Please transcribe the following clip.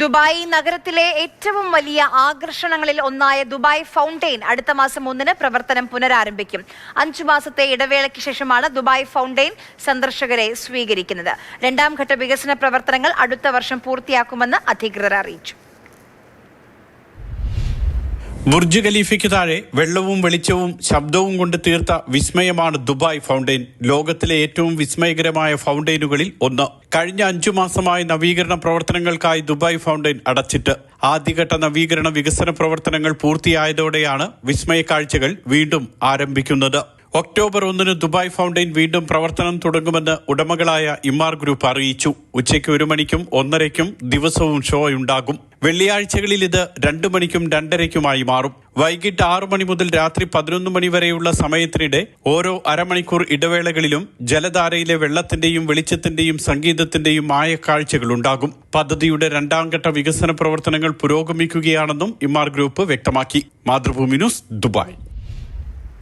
Dubai നഗരത്തിലെ ഏറ്റവും വലിയ ആകർഷണങ്ങളിൽ ഒന്നായ ദുബായ് ഫൗണ്ടെയിൻ അടുത്ത മാസം ഒന്നിന് പ്രവർത്തനം പുനരാരംഭിക്കും. അഞ്ചു മാസത്തെ ഇടവേളയ്ക്ക് ശേഷമാണ് ദുബായ് ഫൗണ്ടെയിൻ സന്ദർശകരെ സ്വീകരിക്കുന്നത്. രണ്ടാം ഘട്ട വികസന പ്രവർത്തനങ്ങൾ അടുത്ത വർഷം പൂർത്തിയാക്കുമെന്ന് അധികൃതർ അറിയിച്ചു. ബുർജ് ഖലീഫയ്ക്ക് താഴെ വെള്ളവും വെളിച്ചവും ശബ്ദവും കൊണ്ട് തീർത്ത വിസ്മയമാണ് ദുബായ് ഫൗണ്ടെയിൻ ലോകത്തിലെ ഏറ്റവും വിസ്മയകരമായ ഫൗണ്ടെയിനുകളിൽ ഒന്ന്. കഴിഞ്ഞ അഞ്ചു മാസമായി നവീകരണ പ്രവർത്തനങ്ങൾക്കായി ദുബായ് ഫൗണ്ടെയിൻ അടച്ചിട്ട്. ആദ്യഘട്ട നവീകരണ വികസന പ്രവർത്തനങ്ങൾ പൂർത്തിയായതോടെയാണ് വിസ്മയ കാഴ്ചകൾ വീണ്ടും ആരംഭിക്കുന്നത്. ഒക്ടോബർ ഒന്നിന് ദുബായ് ഫൗണ്ടൈൻ വീണ്ടും പ്രവർത്തനം തുടങ്ങുമെന്ന് ഉടമകളായ ഇമാർ ഗ്രൂപ്പ് അറിയിച്ചു. ഉച്ചയ്ക്ക് ഒരു മണിക്കും ഒന്നരയ്ക്കും ദിവസവും ഷോയുണ്ടാകും വെള്ളിയാഴ്ചകളിൽ ഇത് രണ്ടു മണിക്കും രണ്ടരയ്ക്കുമായി മാറും. വൈകിട്ട് ആറു മണി മുതൽ രാത്രി പതിനൊന്ന് മണി വരെയുള്ള സമയത്തിനിടെ ഓരോ അരമണിക്കൂർ ഇടവേളകളിലും ജലധാരയിലെ വെള്ളത്തിന്റെയും വെളിച്ചത്തിന്റെയും സംഗീതത്തിന്റെയും മായക്കാഴ്ചകൾ ഉണ്ടാകും. പദ്ധതിയുടെ രണ്ടാം ഘട്ട വികസന പ്രവർത്തനങ്ങൾ പുരോഗമിക്കുകയാണെന്നും ഇമാർ ഗ്രൂപ്പ് വ്യക്തമാക്കി. Mathrubhumi news Dubai.